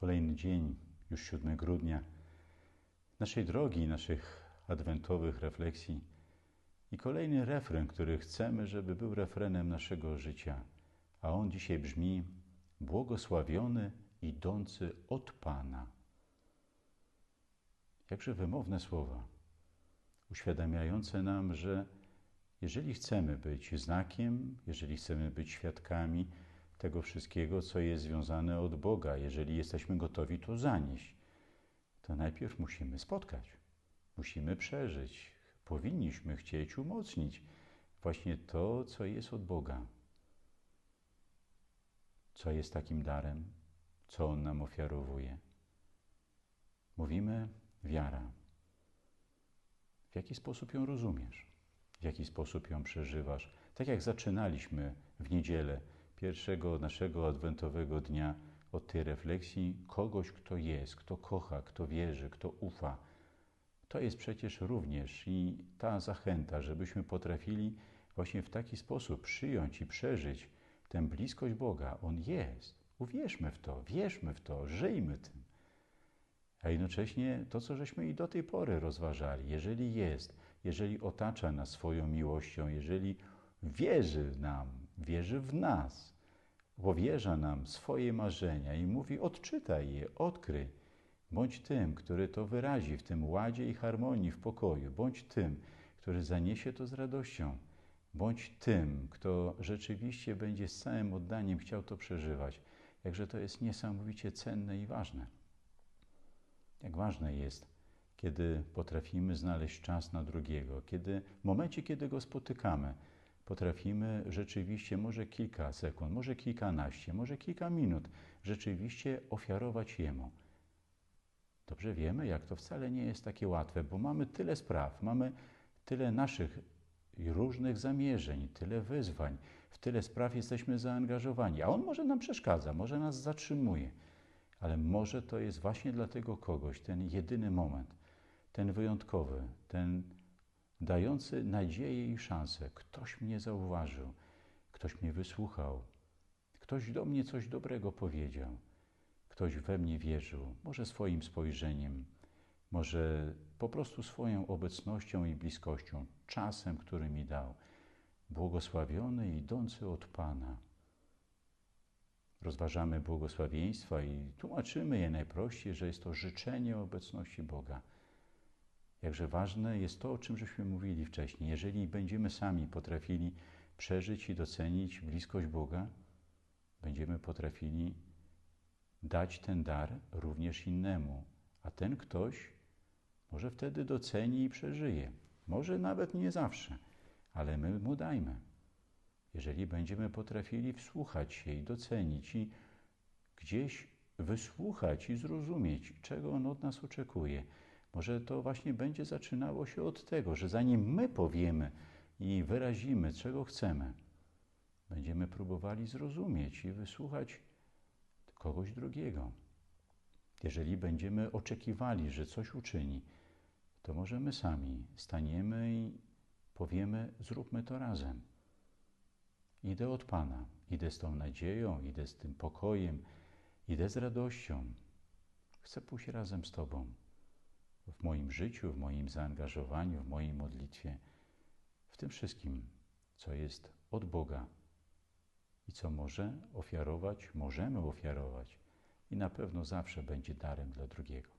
Kolejny dzień, już 7 grudnia, naszej drogi, naszych adwentowych refleksji i kolejny refren, który chcemy, żeby był refrenem naszego życia. A on dzisiaj brzmi: Błogosławiony idący od Pana. Jakże wymowne słowa, uświadamiające nam, że jeżeli chcemy być znakiem, jeżeli chcemy być świadkami tego wszystkiego, co jest związane od Boga, jeżeli jesteśmy gotowi to zanieść, to najpierw musimy spotkać, musimy przeżyć, powinniśmy chcieć umocnić właśnie to, co jest od Boga. Co jest takim darem, co On nam ofiarowuje. Mówimy wiara. W jaki sposób ją rozumiesz? W jaki sposób ją przeżywasz? Tak jak zaczynaliśmy w niedzielę pierwszego naszego adwentowego dnia od tej refleksji kogoś, kto jest, kto kocha, kto wierzy, kto ufa. To jest przecież również i ta zachęta, żebyśmy potrafili właśnie w taki sposób przyjąć i przeżyć tę bliskość Boga. On jest. Uwierzmy w to, wierzmy w to, żyjmy tym. A jednocześnie to, co żeśmy i do tej pory rozważali, jeżeli jest, jeżeli otacza nas swoją miłością, jeżeli wierzy nam, wierzy w nas, powierza nam swoje marzenia i mówi: odczytaj je, odkryj. Bądź tym, który to wyrazi w tym ładzie i harmonii, w pokoju. Bądź tym, który zaniesie to z radością. Bądź tym, kto rzeczywiście będzie z całym oddaniem chciał to przeżywać. Jakże to jest niesamowicie cenne i ważne. Jak ważne jest, kiedy potrafimy znaleźć czas na drugiego, kiedy w momencie, kiedy go spotykamy, potrafimy rzeczywiście może kilka sekund, może kilkanaście, może kilka minut rzeczywiście ofiarować Jemu. Dobrze wiemy, jak to wcale nie jest takie łatwe, bo mamy tyle spraw, mamy tyle naszych różnych zamierzeń, tyle wyzwań, w tyle spraw jesteśmy zaangażowani, a On może nam przeszkadza, może nas zatrzymuje, ale może to jest właśnie dla tego kogoś ten jedyny moment, ten wyjątkowy, ten dający nadzieję i szansę. Ktoś mnie zauważył, ktoś mnie wysłuchał, ktoś do mnie coś dobrego powiedział, ktoś we mnie wierzył, może swoim spojrzeniem, może po prostu swoją obecnością i bliskością, czasem, który mi dał. Błogosławiony idący od Pana. Rozważamy błogosławieństwa i tłumaczymy je najprościej, że jest to życzenie obecności Boga. Jakże ważne jest to, o czym żeśmy mówili wcześniej. Jeżeli będziemy sami potrafili przeżyć i docenić bliskość Boga, będziemy potrafili dać ten dar również innemu, a ten ktoś może wtedy doceni i przeżyje. Może nawet nie zawsze, ale my mu dajmy. Jeżeli będziemy potrafili wsłuchać się i docenić i gdzieś wysłuchać i zrozumieć, czego on od nas oczekuje, może to właśnie będzie zaczynało się od tego, że zanim my powiemy i wyrazimy, czego chcemy, będziemy próbowali zrozumieć i wysłuchać kogoś drugiego. Jeżeli będziemy oczekiwali, że coś uczyni, to może my sami staniemy i powiemy: Zróbmy to razem. Idę od Pana, idę z tą nadzieją, idę z tym pokojem, idę z radością. Chcę pójść razem z Tobą w moim życiu, w moim zaangażowaniu, w mojej modlitwie, w tym wszystkim, co jest od Boga i co może ofiarować, możemy ofiarować i na pewno zawsze będzie darem dla drugiego.